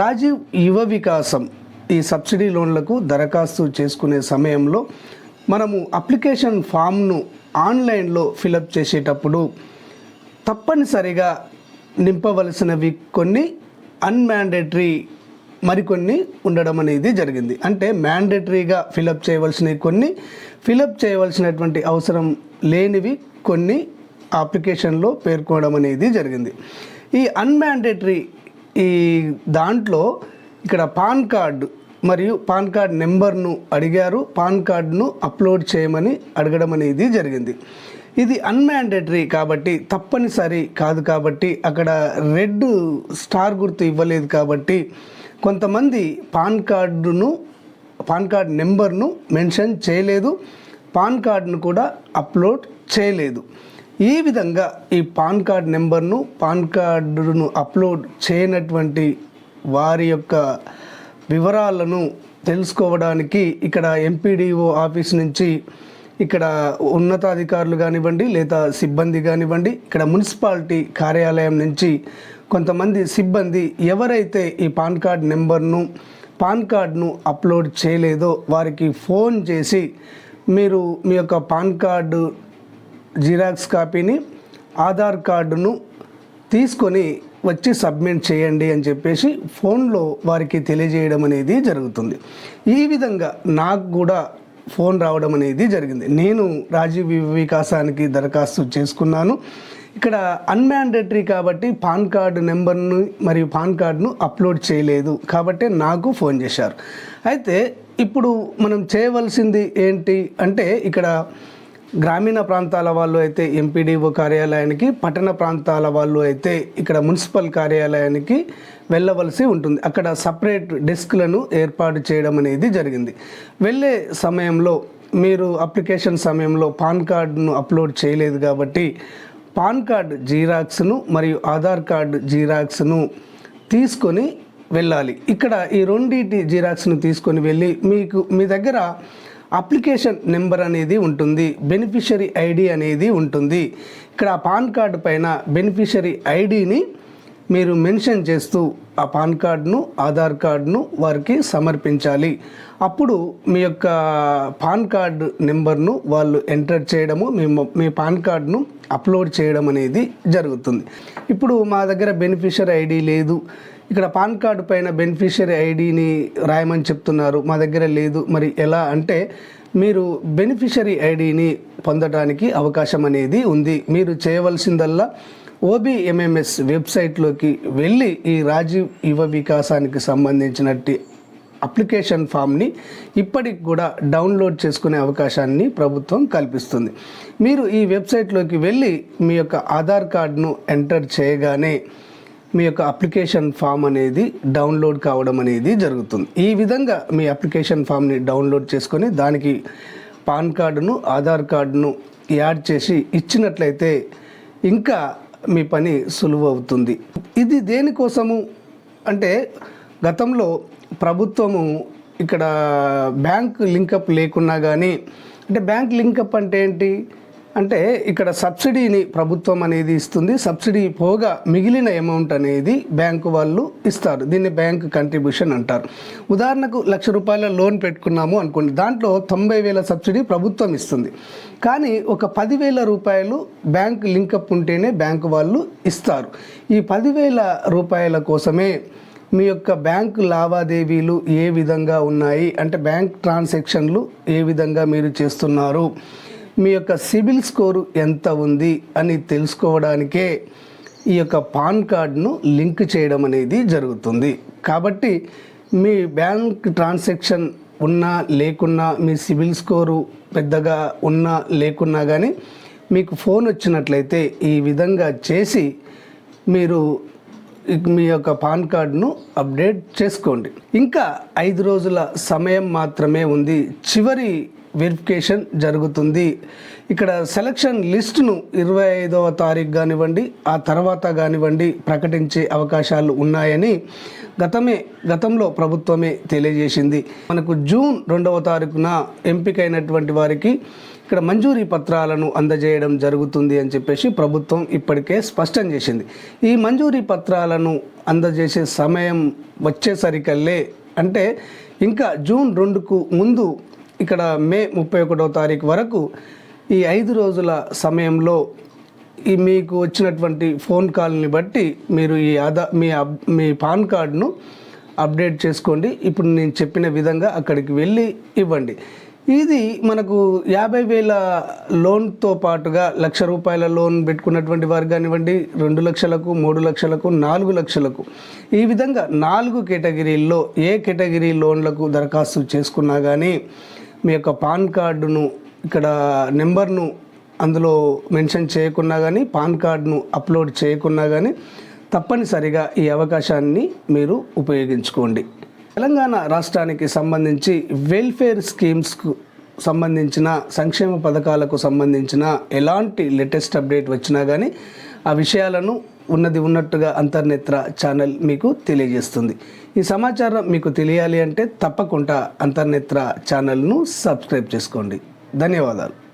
రాజీవ్ యువ వికాసం ఈ సబ్సిడీ లోన్లకు దరఖాస్తు చేసుకునే సమయంలో మనము అప్లికేషన్ ఫామ్ను ఆన్లైన్లో ఫిలప్ చేసేటప్పుడు తప్పనిసరిగా నింపవలసినవి కొన్ని అన్మాండేటరీ మరికొన్ని ఉండడం అనేది జరిగింది. అంటే మ్యాండేటరీగా ఫిలప్ చేయవలసినవి కొన్ని ఫిలప్ చేయవలసినటువంటి అవసరం లేనివి కొన్ని అప్లికేషన్లో పేర్కొనడం అనేది జరిగింది. ఈ అన్మాండేటరీ ఈ దాంట్లో ఇక్కడ పాన్ కార్డు మరియు పాన్ కార్డ్ నెంబర్ను అడిగారు. పాన్ కార్డును అప్లోడ్ చేయమని అడగడం అనేది జరిగింది. ఇది అన్మాండేటరీ కాబట్టి తప్పనిసరి కాదు కాబట్టి అక్కడ రెడ్ స్టార్ గుర్తు ఇవ్వలేదు కాబట్టి కొంతమంది పాన్ కార్డును పాన్ కార్డ్ నెంబర్ను మెన్షన్ చేయలేదు. పాన్ కార్డును కూడా అప్లోడ్ చేయలేదు. ఈ విధంగా ఈ పాన్ కార్డ్ నెంబర్ను పాన్ కార్డును అప్లోడ్ చేయనటువంటి వారి యొక్క వివరాలను తెలుసుకోవడానికి ఇక్కడ ఎంపీడీఓ ఆఫీస్ నుంచి ఇక్కడ ఉన్నతాధికారులు కానివ్వండి లేదా సిబ్బంది కానివ్వండి ఇక్కడ మున్సిపాలిటీ కార్యాలయం నుంచి కొంతమంది సిబ్బంది ఎవరైతే ఈ పాన్ కార్డ్ నెంబర్ను పాన్ కార్డ్ను అప్లోడ్ చేయలేదో వారికి ఫోన్ చేసి మీరు మీ యొక్క పాన్ కార్డు జిరాక్స్ కాపీని ఆధార్ కార్డును తీసుకొని వచ్చి సబ్మిట్ చేయండి అని చెప్పేసి ఫోన్లో వారికి తెలియజేయడం అనేది జరుగుతుంది. ఈ విధంగా నాకు కూడా ఫోన్ రావడం అనేది జరిగింది. నేను రాజీవ్ వికాసానికి దరఖాస్తు చేసుకున్నాను. ఇక్కడ అన్మాండేటరీ కాబట్టి పాన్ కార్డు నెంబర్ను మరియు పాన్ కార్డును అప్లోడ్ చేయలేదు కాబట్టి నాకు ఫోన్ చేశారు. అయితే ఇప్పుడు మనం చేయవలసింది ఏంటి అంటే ఇక్కడ గ్రామీణ ప్రాంతాల వాళ్ళు అయితే ఎంపీడీఓ కార్యాలయానికి పట్టణ ప్రాంతాల వాళ్ళు అయితే ఇక్కడ మున్సిపల్ కార్యాలయానికి వెళ్ళవలసి ఉంటుంది. అక్కడ సపరేట్ డెస్క్లను ఏర్పాటు చేయడం అనేది జరిగింది. వెళ్ళే సమయంలో మీరు అప్లికేషన్ సమయంలో పాన్ కార్డును అప్లోడ్ చేయలేదు కాబట్టి పాన్ కార్డ్ జీరాక్స్ను మరియు ఆధార్ కార్డు జీరాక్స్ను తీసుకొని వెళ్ళాలి. ఇక్కడ ఈ రెండింటి జిరాక్స్ను తీసుకొని వెళ్ళి మీకు మీ దగ్గర అప్లికేషన్ నెంబర్ అనేది ఉంటుంది బెనిఫిషరీ ఐడి అనేది ఉంటుంది. ఇక్కడ ఆ పాన్ కార్డు పైన బెనిఫిషరీ ఐడిని మీరు మెన్షన్ చేస్తూ ఆ పాన్ కార్డును ఆధార్ కార్డును వారికి సమర్పించాలి. అప్పుడు మీ యొక్క పాన్ కార్డు నెంబర్ను వాళ్ళు ఎంటర్ చేయడము మీ మీ పాన్ కార్డును అప్లోడ్ చేయడం అనేది జరుగుతుంది. ఇప్పుడు మా దగ్గర బెనిఫిషరీ ఐడి లేదు. ఇక్కడ పాన్ కార్డు పైన బెనిఫిషరీ ఐడిని రాయమని చెప్తున్నారు. మా దగ్గర లేదు. మరి ఎలా అంటే మీరు బెనిఫిషరీ ఐడిని పొందడానికి అవకాశం అనేది ఉంది. మీరు చేయవలసిందల్లా ఓబిఎంఎంఎస్ వెబ్సైట్లోకి వెళ్ళి ఈ రాజీవ్ యువ వికాసానికి సంబంధించినట్టు అప్లికేషన్ ఫామ్ని ఇప్పటికి కూడా డౌన్లోడ్ చేసుకునే అవకాశాన్ని ప్రభుత్వం కల్పిస్తుంది. మీరు ఈ వెబ్సైట్లోకి వెళ్ళి మీ యొక్క ఆధార్ కార్డును ఎంటర్ చేయగానే మీ యొక్క అప్లికేషన్ ఫామ్ అనేది డౌన్లోడ్ కావడం అనేది జరుగుతుంది. ఈ విధంగా మీ అప్లికేషన్ ఫామ్ని డౌన్లోడ్ చేసుకొని దానికి పాన్ కార్డును ఆధార్ కార్డును యాడ్ చేసి ఇచ్చినట్లయితే ఇంకా మీ పని సులువు అవుతుంది ఇది దేనికోసము అంటే గతంలో ప్రభుత్వము ఇక్కడ బ్యాంక్ లింకప్ లేకున్నా కానీ అంటే బ్యాంక్ లింకప్ అంటే ఏంటి? అంటే ఇక్కడ సబ్సిడీని ప్రభుత్వం అనేది ఇస్తుంది. సబ్సిడీ పోగా మిగిలిన అమౌంట్ అనేది బ్యాంకు వాళ్ళు ఇస్తారు. దీన్ని బ్యాంక్ కంట్రిబ్యూషన్ అంటారు. ఉదాహరణకు లక్ష రూపాయల లోన్ పెట్టుకున్నాము అనుకోండి. దాంట్లో తొంభై వేల సబ్సిడీ ప్రభుత్వం ఇస్తుంది. కానీ ఒక పదివేల రూపాయలు బ్యాంక్ లింకప్ ఉంటేనే బ్యాంకు వాళ్ళు ఇస్తారు. ఈ పదివేల రూపాయల కోసమే మీ యొక్క బ్యాంకు లావాదేవీలు ఏ విధంగా ఉన్నాయి? అంటే బ్యాంక్ ట్రాన్సాక్షన్లు ఏ విధంగా మీరు చేస్తున్నారు? మీ యొక్క సిబిల్ స్కోరు ఎంత ఉంది అని తెలుసుకోవడానికే ఈ యొక్క పాన్ కార్డును లింక్ చేయడం అనేది జరుగుతుంది. కాబట్టి మీ బ్యాంక్ ట్రాన్సాక్షన్ ఉన్నా లేకున్నా మీ సిబిల్ స్కోరు పెద్దగా ఉన్నా లేకున్నా కానీ మీకు ఫోన్ వచ్చినట్లయితే ఈ విధంగా చేసి మీరు మీ యొక్క పాన్ కార్డును అప్డేట్ చేసుకోండి. ఇంకా ఐదు రోజుల సమయం మాత్రమే ఉంది. చివరి వెరిఫికేషన్ జరుగుతుంది. ఇక్కడ సెలక్షన్ లిస్టును ఇరవై ఐదవ తారీఖు కానివ్వండి ఆ తర్వాత కానివ్వండి ప్రకటించే అవకాశాలు ఉన్నాయని గతమే గతంలో ప్రభుత్వమే తెలియజేసింది. మనకు జూన్ రెండవ తారీఖున ఎంపికైనటువంటి వారికి ఇక్కడ మంజూరీ పత్రాలను అందజేయడం జరుగుతుంది అని చెప్పేసి ప్రభుత్వం ఇప్పటికే స్పష్టం చేసింది. ఈ మంజూరీ పత్రాలను అందజేసే సమయం వచ్చేసరికల్లే అంటే ఇంకా జూన్ రెండుకు ముందు ఇక్కడ మే ముప్పై ఒకటో తారీఖు వరకు ఈ ఐదు రోజుల సమయంలో ఈ మీకు వచ్చినటువంటి ఫోన్ కాల్ని బట్టి మీరు ఈ ఆధార్ మీ అప్- మీ పాన్ కార్డును అప్డేట్ చేసుకోండి. ఇప్పుడు నేను చెప్పిన విధంగా అక్కడికి వెళ్ళి ఇవ్వండి. ఇది మనకు యాభై వేల లోన్తో పాటుగా లక్ష రూపాయల లోన్ పెట్టుకున్నటువంటి వారు కానివ్వండి రెండు లక్షలకు మూడు లక్షలకు నాలుగు లక్షలకు. ఈ విధంగా నాలుగు కేటగిరీల్లో ఏ కేటగిరీ లోన్లకు దరఖాస్తు చేసుకున్నా కానీ మీ యొక్క పాన్ కార్డును ఇక్కడ నెంబర్ను అందులో మెన్షన్ చేయకున్నా కానీ పాన్ కార్డును అప్లోడ్ చేయకున్నా కానీ తప్పనిసరిగా ఈ అవకాశాన్ని మీరు ఉపయోగించుకోండి. తెలంగాణ రాష్ట్రానికి సంబంధించి వెల్ఫేర్ స్కీమ్స్కు సంబంధించిన సంక్షేమ పథకాలకు సంబంధించిన ఎలాంటి లేటెస్ట్ అప్డేట్ వచ్చినా కానీ ఆ విషయాలను ఉన్నది ఉన్నట్టుగా అంతర్నేత్ర ఛానల్ మీకు తెలియజేస్తుంది. ఈ సమాచారం మీకు తెలియాలి అంటే తప్పకుండా అంతర్నేత్ర ఛానల్ను సబ్స్క్రైబ్ చేసుకోండి. ధన్యవాదాలు.